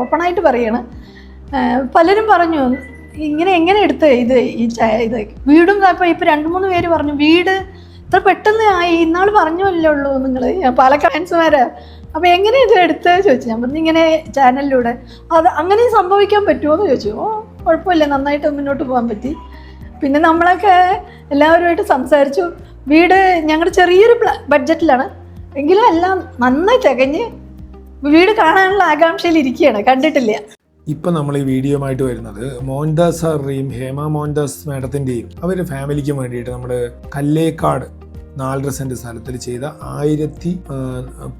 ഓപ്പണായിട്ട് പറയാണ്. പലരും പറഞ്ഞു ഇങ്ങനെ എങ്ങനെ എടുത്ത് ഇത് ഈ ഇത് വീടും ഇപ്പം ഇപ്പം രണ്ട് മൂന്ന് പേര് പറഞ്ഞു വീട് ഇത്ര പെട്ടെന്ന് ആയി ഇന്നാൾ പറഞ്ഞല്ലേ ഉള്ളൂ നിങ്ങൾ പാലക്കാട് ഫാൻസുമാരാ എങ്ങനെ ഇത് എടുത്ത് ചോദിച്ചു. ഞാൻ പറഞ്ഞു ഇങ്ങനെ ചാനലിലൂടെ. അത് അങ്ങനെ സംഭവിക്കാൻ പറ്റുമോ എന്ന് ചോദിച്ചു. ഓ കുഴപ്പമില്ല നന്നായിട്ട് മുന്നോട്ട് പോകാൻ പറ്റി. പിന്നെ നമ്മളൊക്കെ എല്ലാവരുമായിട്ട് സംസാരിച്ചു. വീട് ഞങ്ങളുടെ ചെറിയൊരു ബഡ്ജറ്റിലാണ്. എങ്കിലും എല്ലാം നന്നായി തികഞ്ഞ് വീട് കാണാനുള്ള ആകാംക്ഷയിൽ ഇരിക്കുകയാണ് കണ്ടിട്ടില്ല. ഇപ്പം നമ്മൾ ഈ വീഡിയോ ആയിട്ട് വരുന്നത് മോഹൻദാസ് സാറിന്റെയും ഹേമ മോഹൻദാസ് മാഡത്തിന്റെയും അവരുടെ ഫാമിലിക്കും വേണ്ടിയിട്ട് നമ്മുടെ കല്ലേക്കാട് നാലര സെന്റ് സ്ഥലത്തിൽ ചെയ്ത ആയിരത്തി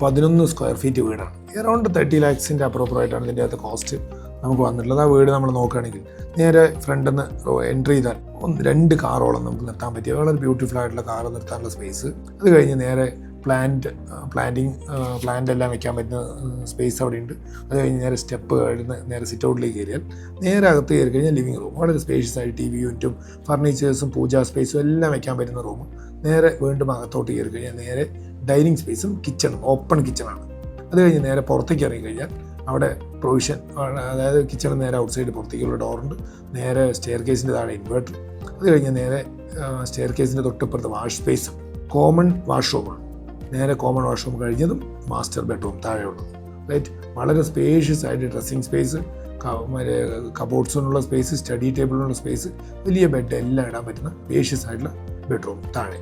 പതിനൊന്ന് സ്ക്വയർ ഫീറ്റ് വീടാണ്. എറൗണ്ട് തേർട്ടി ലാക്സിന്റെ അപ്രോപ്പറായിട്ടാണ് ഇതിന്റെ അകത്ത് കോസ്റ്റ് നമുക്ക് വന്നിട്ടുള്ളത്. ആ വീട് നമ്മൾ നോക്കുകയാണെങ്കിൽ നേരെ ഫ്രണ്ടിൽ നിന്ന് എൻട്രി ചെയ്താൽ ഒന്ന് രണ്ട് കാറോളം നമുക്ക് നിർത്താൻ പറ്റിയ വളരെ ബ്യൂട്ടിഫുൾ ആയിട്ടുള്ള കാർ നിർത്താനുള്ള സ്പേസ് അത് കഴിഞ്ഞ് നേരെ പ്ലാന്റ് പ്ലാന്റിങ് പ്ലാന്റ് എല്ലാം വെക്കാൻ പറ്റുന്ന സ്പേസ് അവിടെ ഉണ്ട് അത് കഴിഞ്ഞ് നേരെ സ്റ്റെപ്പ് കഴിഞ്ഞ് നേരെ സിറ്റ് ഔട്ടിലേക്ക് കയറിയാൽ നേരെ അകത്ത് കയറി കഴിഞ്ഞാൽ ലിവിങ് റൂം വളരെ സ്പേഷ്യസ് ആയി ടി വി യൂണിറ്റും ഫർണിച്ചേഴ്സും പൂജാ സ്പേസും എല്ലാം വെക്കാൻ പറ്റുന്ന റൂം നേരെ വീണ്ടും അകത്തോട്ട് കയറി കഴിഞ്ഞാൽ നേരെ ഡൈനിങ് സ്പേസും കിച്ചണും ഓപ്പൺ കിച്ചണാണ് അത് കഴിഞ്ഞ് നേരെ പുറത്തേക്ക് ഇറങ്ങി കഴിഞ്ഞാൽ അവിടെ പ്രൊവിഷൻ അതായത് കിച്ചണ് നേരെ ഔട്ട് സൈഡ് പുറത്തേക്കുള്ള ഡോറുണ്ട് നേരെ സ്റ്റെയർ കേസിന്റെ താഴെ ഇൻവേർട്ടർ അത് കഴിഞ്ഞ് നേരെ സ്റ്റെയർ കേസിന്റെ തൊട്ടിപ്പുറത്ത് വാഷ് സ്പേസും കോമൺ വാഷ്റൂമാണ് നേരെ കോമൺ വാഷ്റൂം കഴിഞ്ഞതും മാസ്റ്റർ ബെഡ്റൂം താഴെയുള്ളത്. റൈറ്റ് വളരെ സ്പേഷ്യസ് ആയിട്ട് ഡ്രസ്സിങ് സ്പേസ് കബോർഡ്സിനുള്ള സ്പേസ് സ്റ്റഡി ടേബിളിനുള്ള സ്പേസ് വലിയ ബെഡ് എല്ലാം ഇടാൻ പറ്റുന്ന സ്പേഷ്യസ് ആയിട്ടുള്ള ബെഡ്റൂം താഴെ.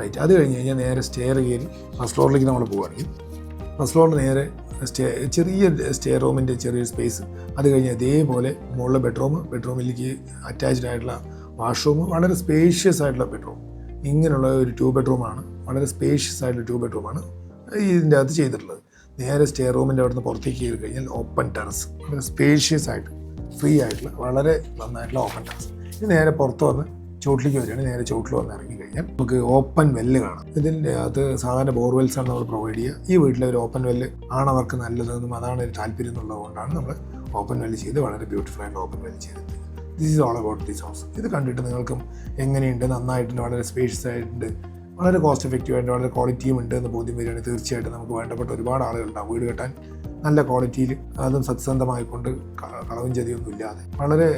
റൈറ്റ് അത് കഴിഞ്ഞ് കഴിഞ്ഞാൽ നേരെ സ്റ്റെയർ കയറി ഫസ്റ്റ് ഫ്ലോറിലേക്ക് നമ്മൾ പോവുകയാണെങ്കിൽ ഫസ്റ്റ് ഫ്ലോറിൽ നേരെ സ്റ്റേ ചെറിയ സ്റ്റെയർ റൂമിന്റെ ചെറിയ സ്പേസ് അത് കഴിഞ്ഞ് അതേപോലെ മുകളിലെ ബെഡ്റൂം ബെഡ്റൂമിലേക്ക് അറ്റാച്ച്ഡ് ആയിട്ടുള്ള വാഷ്റൂം വളരെ സ്പേഷ്യസ് ആയിട്ടുള്ള ബെഡ്റൂം ഇങ്ങനെയുള്ള ഒരു ടു ബെഡ്റൂമാണ് വളരെ സ്പേഷ്യസ് ആയിട്ടുള്ള ടു ബെഡ്റൂമാണ് ഇതിന്റെ അകത്ത് ചെയ്തിട്ടുള്ളത്. നേരെ സ്റ്റേ റൂമിന്റെ അവിടെ നിന്ന് പുറത്തേക്ക് കയറി കഴിഞ്ഞാൽ ഓപ്പൺ ടെറസ് വളരെ സ്പേഷ്യസ് ആയിട്ട് ഫ്രീ ആയിട്ടുള്ള വളരെ നന്നായിട്ടുള്ള ഓപ്പൺ ടെറസ് ഇത് നേരെ പുറത്ത് വന്ന് ചോട്ടിലേക്ക് വരികയാണെങ്കിൽ നേരെ ചോട്ടിൽ വന്ന് ഇറങ്ങി കഴിഞ്ഞാൽ നമുക്ക് ഓപ്പൺ വെല്ല് കാണാം. ഇതിന്റെ അത് സാധാരണ ബോർവെൽസ് ആണ് നമ്മൾ പ്രൊവൈഡ് ചെയ്യുക. ഈ വീട്ടിലെ ഒരു ഓപ്പൺ വെല്ല് ആണ് അവർക്ക് നല്ലതെന്നും അതാണ് ഒരു താല്പര്യം എന്നുള്ളതുകൊണ്ടാണ് നമ്മൾ ഓപ്പൺ വെല്ല് ചെയ്ത് വളരെ ബ്യൂട്ടിഫുൾ ആയിട്ട് ഓപ്പൺ വെല്ല് ചെയ്തത് this is all about this house ഇത് കണ്ടിട്ട് നിങ്ങൾക്കും എങ്ങനെയുണ്ട്? നന്നായിട്ടുണ്ട്? വളരെ സ്പേഷ്യസ് ആയിട്ടുണ്ട്? വളരെ കോസ്റ്റ് എഫക്റ്റീവ് ആയിട്ട് വളരെ ക്വാളിറ്റിയും ഉണ്ട് എന്ന് ബോധ്യം വരികയാണെങ്കിൽ തീർച്ചയായിട്ടും നമുക്ക് വേണ്ടപ്പെട്ട ഒരുപാട് ആളുകളുണ്ടാവും വീട് കെട്ടാൻ. നല്ല ക്വാളിറ്റിയിൽ അതും സത്യസന്ധമായിക്കൊണ്ട് കളവും ചതിയൊന്നും ഇല്ലാതെ വളരെ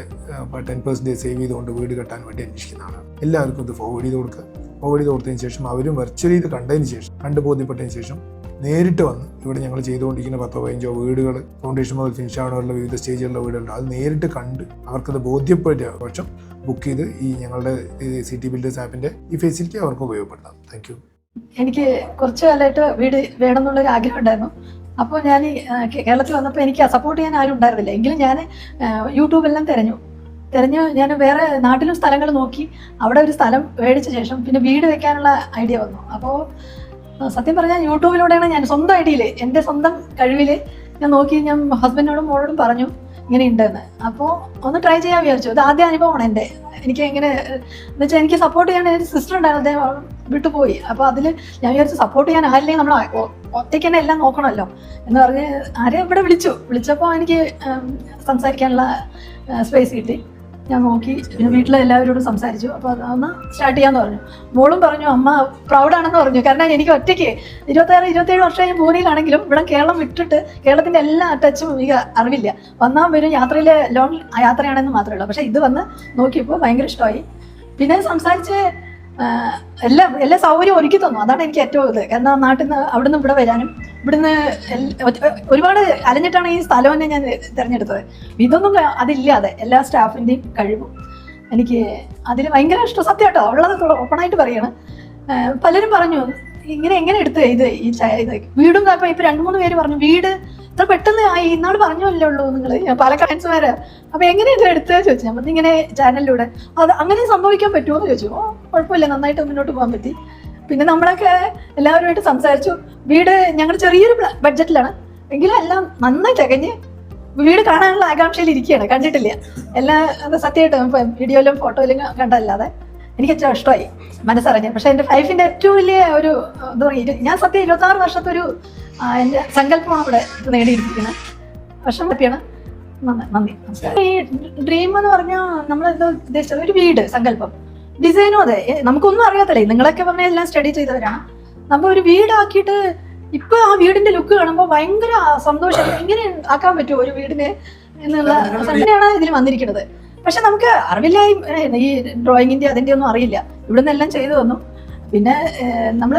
ടെൻ പെർസെന്റേജ് സേവ് ചെയ്തുകൊണ്ട് വീട് കെട്ടാൻ വേണ്ടി അന്വേഷിക്കുന്ന ആളാണ്. എല്ലാവർക്കും ഇത് ഫോർവേഡ് ചെയ്ത് കൊടുക്കുക. ഫോർവേഡ് ചെയ്ത് കൊടുത്തതിന് ശേഷം അവരും വെർച്വലി ഇത് കണ്ടതിന് ശേഷം കണ്ടു ബോധ്യപ്പെട്ടതിന് ശേഷം നേരിട്ട് വന്ന് ഇവിടെ ഞങ്ങൾ ചെയ്തുകൊണ്ടിരിക്കുന്ന പത്തോ പതിനഞ്ചോ വീടുകൾ ഫൗണ്ടേഷൻ മുതൽ ഫിനിഷ് ആവണമുള്ള വിവിധ സ്റ്റേജിലുള്ള വീടുകളുണ്ട്. അത് നേരിട്ട് കണ്ട് അവർക്കത് ബോധ്യപ്പെട്ട പക്ഷം ബുക്ക് ചെയ്ത് ഈ ഞങ്ങളുടെ സിറ്റി ബിൽഡേഴ്സ് ആപ്പിന്റെ ഈ ഫെസിലിറ്റി അവർക്ക് ഉപയോഗപ്പെടുത്താം. താങ്ക് എനിക്ക് കുറച്ചു കാലമായിട്ട് വീട് വേണം എന്നുള്ളൊരു ആഗ്രഹം ഉണ്ടായിരുന്നു. അപ്പോൾ ഞാൻ കേരളത്തിൽ വന്നപ്പോൾ എനിക്ക് സപ്പോർട്ട് ചെയ്യാൻ ആരും ഉണ്ടായിരുന്നില്ല. എങ്കിലും ഞാൻ യൂട്യൂബെല്ലാം തിരഞ്ഞു. തിരഞ്ഞു ഞാൻ വേറെ നാട്ടിലും സ്ഥലങ്ങൾ നോക്കി അവിടെ ഒരു സ്ഥലം മേടിച്ച ശേഷം പിന്നെ വീട് വെക്കാനുള്ള ഐഡിയ വന്നു. അപ്പോൾ സത്യം പറഞ്ഞാൽ യൂട്യൂബിലൂടെയാണ് ഞാൻ സ്വന്തം ഐഡിയയിൽ എന്റെ സ്വന്തം കഴിവിൽ ഞാൻ നോക്കി ഞാൻ ഹസ്ബൻഡിനോടും മോളോടും പറഞ്ഞു ഇങ്ങനെ ഉണ്ടെന്ന് അപ്പോൾ ഒന്ന് ട്രൈ ചെയ്യാൻ വിചാരിച്ചു. അത് ആദ്യ അനുഭവമാണ് എന്റെ. എനിക്ക് എങ്ങനെ എന്ന് വെച്ചാൽ എനിക്ക് സപ്പോർട്ട് ചെയ്യാൻ എന്റെ സിസ്റ്റർ ഉണ്ടായിരുന്നു അദ്ദേഹം വിട്ടുപോയി അപ്പോൾ അതിൽ ഞാൻ വിചാരിച്ചു സപ്പോർട്ട് ചെയ്യാൻ ആരില്ലെങ്കിൽ നമ്മൾ ഒറ്റയ്ക്ക് തന്നെ എല്ലാം നോക്കണമല്ലോ എന്ന് പറഞ്ഞ് ആരെ ഇവിടെ വിളിച്ചു. വിളിച്ചപ്പോൾ എനിക്ക് സംസാരിക്കാനുള്ള സ്പേസ് കിട്ടി. ഞാൻ നോക്കി. പിന്നെ വീട്ടിലെ എല്ലാവരോടും സംസാരിച്ചു. അപ്പോൾ അതൊന്ന് സ്റ്റാർട്ട് ചെയ്യാന്ന് പറഞ്ഞു. മോളും പറഞ്ഞു അമ്മ പ്രൗഡാണെന്ന് പറഞ്ഞു. കാരണം എനിക്ക് ഒറ്റയ്ക്ക് ഇരുപത്താറ് ഇരുപത്തേഴ് വർഷം ഞാൻ പൂനെയിലാണെങ്കിലും ഇവിടെ കേരളം വിട്ടിട്ട് കേരളത്തിന്റെ എല്ലാ ടച്ചും എനിക്ക് അറിവില്ല. വന്നാൽ വരും യാത്രയിലെ ലോങ് യാത്രയാണെന്ന് മാത്രമേ ഉള്ളൂ. പക്ഷെ ഇത് വന്ന് നോക്കിയപ്പോൾ ഭയങ്കര ഇഷ്ടമായി. പിന്നെ സംസാരിച്ച് എല്ലാ എല്ലാം എല്ലാ സൗകര്യം ഒരുക്കി തന്നു. അതാണ് എനിക്ക് ഏറ്റവും ഇത്. കാരണം നാട്ടിൽ നിന്ന് അവിടെ നിന്ന് ഇവിടെ വരാനും ഇവിടുന്ന് ഒരുപാട് അലഞ്ഞിട്ടാണ് ഈ സ്ഥലം തന്നെ ഞാൻ തിരഞ്ഞെടുത്തത്. ഇതൊന്നും അതില്ലാതെ എല്ലാ സ്റ്റാഫിന്റെയും കഴിവും എനിക്ക് അതിൽ ഭയങ്കര ഇഷ്ടം. സത്യം കേട്ടോ ഉള്ളത് ഓപ്പണായിട്ട് പറയാണ്. പലരും പറഞ്ഞു ഇങ്ങനെ എങ്ങനെ എടുത്തു ഇത് ഈ ഇത് വീടും ഇപ്പം ഇപ്പം രണ്ട് മൂന്ന് പേര് പറഞ്ഞു വീട് ഇത്ര പെട്ടെന്ന് ആയി ഇന്നാൾ പറഞ്ഞല്ലേ ഉള്ളൂ നിങ്ങൾ പാലക്കാട് ഫാൻസുമാരാ അപ്പൊ എങ്ങനെ ഇത് എടുത്ത്? ചോദിച്ചു. പറഞ്ഞു, ഇങ്ങനെ ചാനലിലൂടെ അത് അങ്ങനെ സംഭവിക്കാൻ പറ്റുമോ എന്ന് ചോദിച്ചു. ഓ കുഴപ്പമില്ല നന്നായിട്ട് മുന്നോട്ട് പോകാൻ പറ്റി. പിന്നെ നമ്മളൊക്കെ എല്ലാവരുമായിട്ട് സംസാരിച്ചു. വീട് ഞങ്ങൾ ചെറിയൊരു ബഡ്ജറ്റിലാണ് എങ്കിലും എല്ലാം നന്നായി തികഞ്ഞ് വീട് കാണാനുള്ള ആകാംക്ഷയിൽ ഇരിക്കുകയാണ്. കണ്ടിട്ടില്ല. എല്ലാ സത്യമായിട്ടും വീഡിയോയിലും ഫോട്ടോയിലും കണ്ടല്ലാതെ എനിക്ക് ഏറ്റവും ഇഷ്ടമായി മനസ്സറിഞ്ഞു പക്ഷെ എന്റെ ലൈഫിന്റെ ഏറ്റവും വലിയ ഒരു എന്താ പറയുക ഞാൻ സത്യം ഇരുപത്താറ് വർഷത്തെ ഒരു എന്റെ സങ്കല്പമാണ് അവിടെ നേടിയിരിക്കുന്നത്. വർഷം പറ്റിയാണ് നന്ദി. നമസ്കാരം. ഈ ഡ്രീം എന്ന് പറഞ്ഞാൽ നമ്മൾ എന്താ ഉദ്ദേശിച്ചത് ഒരു വീട് സങ്കല്പം. ഡിസൈനും അതെ. നമുക്കൊന്നും അറിയാത്തല്ലേ? നിങ്ങളൊക്കെ പറഞ്ഞാൽ എല്ലാം സ്റ്റഡി ചെയ്തവരാണ്. നമ്മൾ ഒരു വീടാക്കിയിട്ട് ഇപ്പൊ ആ വീടിന്റെ ലുക്ക് കാണുമ്പോൾ ഭയങ്കര സന്തോഷം. എങ്ങനെ ആക്കാൻ പറ്റുമോ ഒരു വീടിന് എന്നുള്ള അങ്ങനെയാണ് ഇതിൽ വന്നിരിക്കുന്നത്. പക്ഷെ നമുക്ക് അറിവില്ല ഈ ഡ്രോയിങ്ങിന്റെ അതിന്റെ ഒന്നും അറിയില്ല. ഇവിടെ എല്ലാം ചെയ്തു തന്നു. പിന്നെ നമ്മൾ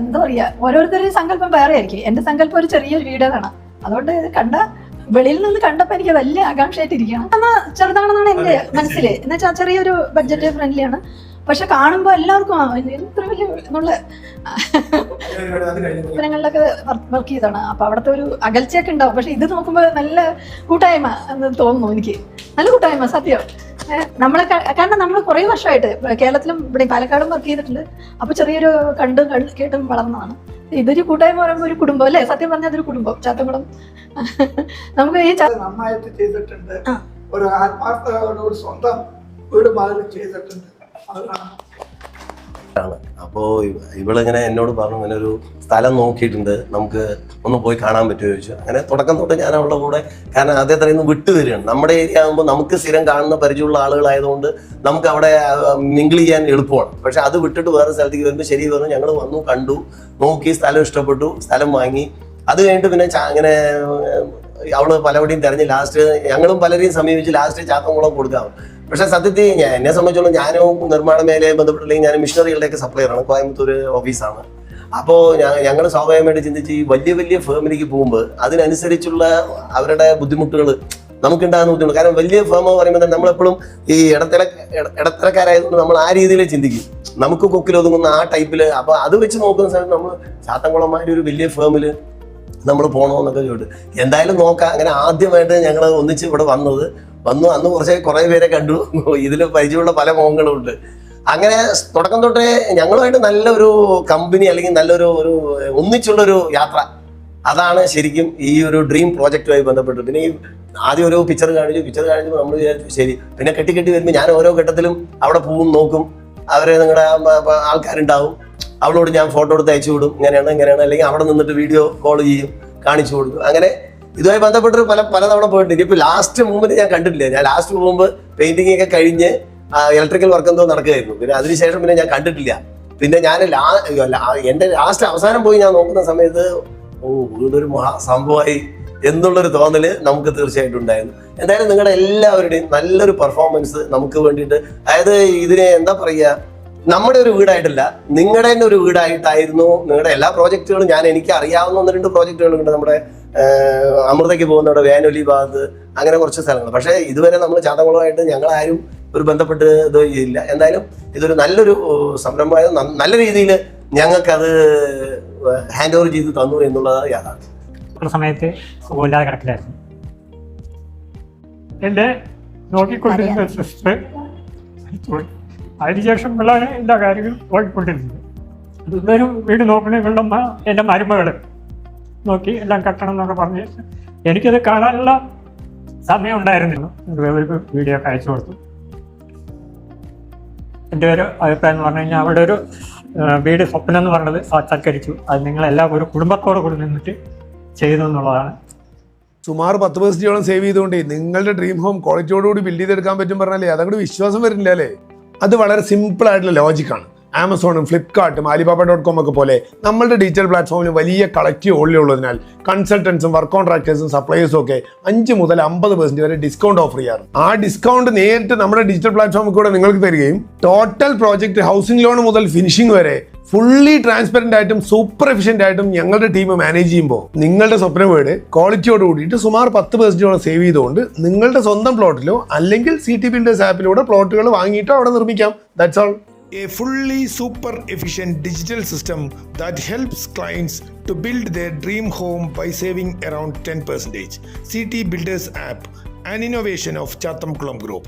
എന്താ പറയാ ഓരോരുത്തരുടെയും സങ്കല്പം വേറെ ആയിരിക്കും എന്റെ സങ്കല്പം ഒരു ചെറിയൊരു വീടാണ്. അതുകൊണ്ട് കണ്ട വെളിയിൽ നിന്ന് കണ്ടപ്പോ എനിക്ക് വലിയ ആകാംക്ഷയായിട്ടിരിക്കണം എന്നാ ചെറുതാണെന്നാണ് എന്റെ മനസ്സിൽ എന്നുവെച്ചാൽ ചെറിയൊരു ബഡ്ജറ്റ് ഫ്രണ്ട്ലി ആണ്. പക്ഷെ കാണുമ്പോൾ എല്ലാവർക്കും ഇത്ര വലിയ നമ്മൾ സ്ഥാപനങ്ങളിലൊക്കെ വർക്ക് ചെയ്താണ് അപ്പൊ അവിടുത്തെ ഒരു അകൽച്ചയൊക്കെ ഉണ്ടാവും. പക്ഷെ ഇത് നോക്കുമ്പോൾ നല്ല കൂട്ടായ്മ എന്ന് തോന്നുന്നു എനിക്ക്. നല്ല കൂട്ടായ്മ സത്യം. നമ്മളെ കാരണം നമ്മൾ കുറേ വർഷമായിട്ട് കേരളത്തിലും ഇവിടെ പാലക്കാടും വർക്ക് ചെയ്തിട്ടുണ്ട്. അപ്പൊ ചെറിയൊരു കണ്ടും കണ്ട് കേട്ടും വളർന്നതാണ്. ഇതൊരു കൂട്ടായ്മ പറയുമ്പോൾ ഒരു കുടുംബം അല്ലേ? സത്യം പറഞ്ഞാൽ അതൊരു കുടുംബം. ചാത്തക്കുളം നമുക്ക് ഈ നന്നായിട്ട് ചെയ്തിട്ടുണ്ട്. ഒരു ആത്മാർത്ഥതയോട് സ്വന്തം വീട് മാതിരി ചെയ്തിട്ടുണ്ട്. അതാണ് ആണ് അപ്പോൾ ഇവളിങ്ങനെ എന്നോട് പറഞ്ഞു ഇങ്ങനെ ഒരു സ്ഥലം നോക്കിയിട്ടുണ്ട്. നമുക്ക് ഒന്ന് പോയി കാണാൻ പറ്റുമോ? ചോദിച്ചു. അങ്ങനെ തുടക്കം തൊട്ട് ഞാൻ അവളുടെ കൂടെ കാരണം അദ്ദേഹത്തിൽ ഒന്ന് വിട്ടു വരികയാണ് നമ്മുടെ ഏരിയ ആകുമ്പോൾ നമുക്ക് സ്ഥിരം കാണുന്ന പരിചയമുള്ള ആളുകളായതുകൊണ്ട് നമുക്ക് അവിടെ മിങ്കിൾ ചെയ്യാൻ എളുപ്പമാണ്. പക്ഷെ അത് വിട്ടിട്ട് വേറെ സ്ഥലത്തേക്ക് വരുമ്പോൾ ശരി പറഞ്ഞു. ഞങ്ങൾ വന്നു കണ്ടു നോക്കി സ്ഥലം ഇഷ്ടപ്പെട്ടു സ്ഥലം വാങ്ങി. അത് കഴിഞ്ഞിട്ട് പിന്നെ അങ്ങനെ അവൾ പലവടിയും തിരഞ്ഞ് ലാസ്റ്റ് ഞങ്ങളും പലരെയും സമീപിച്ച് ലാസ്റ്റ് ചാത്തൻകുളം കൊടുക്കാം. പക്ഷെ സത്യത്തിൽ ഞാൻ എന്നെ സംബന്ധിച്ചോളം ഞാനും നിർമ്മാണ മേഖലയെ ബന്ധപ്പെട്ടില്ലെങ്കിൽ ഞാൻ മിഷനറികളുടെയൊക്കെ സപ്ലയറാണ് കോയമ്പത്തൂർ ഓഫീസാണ് അപ്പോൾ ഞങ്ങൾ സ്വാഭാവികമായിട്ട് ചിന്തിച്ച് ഈ വലിയ വലിയ ഫേമിലേക്ക് പോകുമ്പോൾ അതിനനുസരിച്ചുള്ള അവരുടെ ബുദ്ധിമുട്ടുകൾ നമുക്കുണ്ടാകുന്ന ബുദ്ധിമുട്ട്. കാരണം വലിയ ഫേം എന്ന് പറയുമ്പോൾ തന്നെ നമ്മളെപ്പോഴും ഈ ഇടത്തര ഇടത്തരക്കാരായതുകൊണ്ട് നമ്മൾ ആ രീതിയിൽ ചിന്തിക്കും. നമുക്ക് കൊക്കിലൊതുങ്ങുന്ന ആ ടൈപ്പിൽ അപ്പോൾ അത് വെച്ച് നോക്കുന്ന സമയത്ത് നമ്മൾ ചാത്തൻകുളമാരി ഒരു വലിയ ഫേമിൽ നമ്മൾ പോകണമെന്നൊക്കെ ചോദിച്ചു എന്തായാലും നോക്കാം അങ്ങനെ ആദ്യമായിട്ട് ഞങ്ങൾ ഒന്നിച്ച് ഇവിടെ വന്നത് വന്നു. അന്ന് കുറച്ച് കുറേ പേരെ കണ്ടു. ഇതിൽ പരിചയമുള്ള പല മുഖങ്ങളും ഉണ്ട് അങ്ങനെ തുടക്കം തൊട്ടേ ഞങ്ങളുമായിട്ട് നല്ലൊരു കമ്പനി അല്ലെങ്കിൽ നല്ലൊരു ഒരു ഒന്നിച്ചുള്ളൊരു യാത്ര. അതാണ് ശരിക്കും ഈ ഒരു ഡ്രീം പ്രോജക്റ്റുമായി ബന്ധപ്പെട്ട് പിന്നെ ഈ ആദ്യം ഒരു പിക്ചർ കാണിച്ചു പിക്ചർ കാണിച്ചപ്പോൾ നമ്മൾ വിചാരിച്ചു ശരി. പിന്നെ കെട്ടി കെട്ടി വരുമ്പോൾ ഞാൻ ഓരോ ഘട്ടത്തിലും അവിടെ പോവും നോക്കും. അവരെ നിങ്ങളുടെ ആൾക്കാരുണ്ടാവും. അവളോട് ഞാൻ ഫോട്ടോ എടുത്ത് അയച്ചു വിടും. ഇങ്ങനെയാണ് ഇങ്ങനെയാണ്. അല്ലെങ്കിൽ അവിടെ നിന്നിട്ട് വീഡിയോ കോൾ ചെയ്യും കാണിച്ചു കൊടുക്കും. അങ്ങനെ ഇതുമായി ബന്ധപ്പെട്ട് പല പലതവണ പോയിട്ടുണ്ട്. ഇനിയിപ്പോൾ ലാസ്റ്റ് മൂമെന്റ് ഞാൻ കണ്ടിട്ടില്ല. ഞാൻ ലാസ്റ്റ് മൂവ് പെയിന്റിംഗ് ഒക്കെ കഴിഞ്ഞ് ഇലക്ട്രിക്കൽ വർക്ക് എന്തോ നടക്കുകയായിരുന്നു. പിന്നെ അതിനുശേഷം പിന്നെ ഞാൻ കണ്ടിട്ടില്ല. പിന്നെ ഞാൻ എന്റെ ലാസ്റ്റ് അവസാനം പോയി ഞാൻ നോക്കുന്ന സമയത്ത് ഓ ഇതൊരു മഹാ സംഭവമായി എന്നുള്ളൊരു തോന്നൽ നമുക്ക് തീർച്ചയായിട്ടും ഉണ്ടായിരുന്നു. എന്തായാലും നിങ്ങളുടെ എല്ലാവരുടെയും നല്ലൊരു പെർഫോമൻസ് നമുക്ക് വേണ്ടിയിട്ട് അതായത് ഇതിനെ എന്താ പറയുക നമ്മുടെ ഒരു വീടായിട്ടില്ല നിങ്ങളുടെ തന്നെ ഒരു വീടായിട്ടായിരുന്നു നിങ്ങളുടെ എല്ലാ പ്രോജക്റ്റുകളും ഞാൻ എനിക്ക് അറിയാവുന്ന ഒന്ന് രണ്ട് പ്രോജക്റ്റുകളുണ്ട് നമ്മുടെ അമൃതയ്ക്ക് പോകുന്നവിടെ വേനൊലി ഭാഗത്ത് അങ്ങനെ കുറച്ച് സ്ഥലങ്ങൾ. പക്ഷേ ഇതുവരെ നമ്മൾ ചാതകുളമായിട്ട് ഞങ്ങളാരും ഒരു ബന്ധപ്പെട്ട് ഇത് ഇല്ല. എന്തായാലും ഇതൊരു നല്ലൊരു സംരംഭമായത് നല്ല രീതിയിൽ ഞങ്ങൾക്കത് ഹാൻഡ് ഓവർ ചെയ്ത് തന്നു എന്നുള്ളത് യാഥാർത്ഥ്യം. സമയത്ത് നോക്കിക്കൊണ്ടിരുന്ന സിസ്റ്റർ മരിച്ചുപോയി അതിനുശേഷം ഉള്ള എല്ലാ കാര്യങ്ങളും പോയിക്കൊണ്ടിരുന്നത്. ഇതൊരു വീട് നോക്കണേ ഇവളുടെ എന്റെ മരുമകൾ നോക്കി എല്ലാം കെട്ടണം എന്നൊക്കെ പറഞ്ഞ് എനിക്കത് കാണാനുള്ള സമയം ഉണ്ടായിരുന്നില്ല. അവർക്ക് വീഡിയോ ഒക്കെ അയച്ചു കൊടുത്തു. എന്റെ ഒരു അഭിപ്രായം എന്ന് പറഞ്ഞു കഴിഞ്ഞാൽ അവിടെ ഒരു വീട് സ്വപ്നം എന്ന് പറയുന്നത് സാക്ഷാത്കരിച്ചു. അത് നിങ്ങളെല്ലാം ഒരു കുടുംബത്തോടെ കൂടി നിന്നിട്ട് ചെയ്തു എന്നുള്ളതാണ്. സുമാർ പത്ത് പെർസെന്റോളം സേവ് ചെയ്തുകൊണ്ടേ നിങ്ങളുടെ ഡ്രീം ഹോം ക്വാളിറ്റിയോടുകൂടി ബിൽഡ് ചെയ്തെടുക്കാൻ പറ്റും പറഞ്ഞാലേ അതങ്ങോട്ട് വിശ്വാസം വരുന്നില്ല അല്ലേ? അത് വളരെ സിമ്പിൾ ആയിട്ടുള്ള ലോജിക്കാണ് ആമസോണും ഫ്ലിപ്കാർട്ടും ആലിബാബ ഡോട്ട് കോം ഒക്കെ പോലെ നമ്മളുടെ ഡിജിറ്റൽ പ്ലാറ്റ്ഫോമിൽ വലിയ കളക്റ്റീവ് ഓൾഡി ഉള്ളതിനാൽ കൺസൾട്ടൻസും വർക്ക് കോൺട്രാക്ടേഴ്സും സപ്ലൈയേഴ്സും ഒക്കെ അഞ്ച് മുതൽ അമ്പത് പെർസെന്റ് വരെ ഡിസ്കൗണ്ട് ഓഫർ ചെയ്യാറ്. ആ ഡിസ്കൗണ്ട് നേരിട്ട് നമ്മുടെ ഡിജിറ്റൽ പ്ലാറ്റ്ഫോമിൽ കൂടെ നിങ്ങൾക്ക് തരികയും ടോട്ടൽ പ്രോജക്റ്റ് ഹൗസിംഗ് ലോൺ മുതൽ ഫിനിഷിംഗ് വരെ ഫുള്ളി ട്രാൻസ്പെറന്റ് ആയിട്ടും സൂപ്പർ എഫിഷ്യന്റ് ആയിട്ടും ഞങ്ങളുടെ ടീം മാനേജ് ചെയ്യുമ്പോൾ നിങ്ങളുടെ സ്വപ്ന വീട് ക്വാളിറ്റിയോട് കൂടിയിട്ട് സുമാർ പത്ത് പെർസെന്റോളം സേവ് ചെയ്തുകൊണ്ട് നിങ്ങളുടെ സ്വന്തം പ്ലോട്ടിലോ അല്ലെങ്കിൽ സി ടി ബിൽഡേഴ്സ് ആപ്പിലൂടെ പ്ലോട്ടുകൾ വാങ്ങിയിട്ടോ അവിടെ നിർമ്മിക്കാം that's all A fully super efficient digital system that helps clients to build their dream home by saving around 10%. CT Builders app, an innovation of Chatham Kulam Group.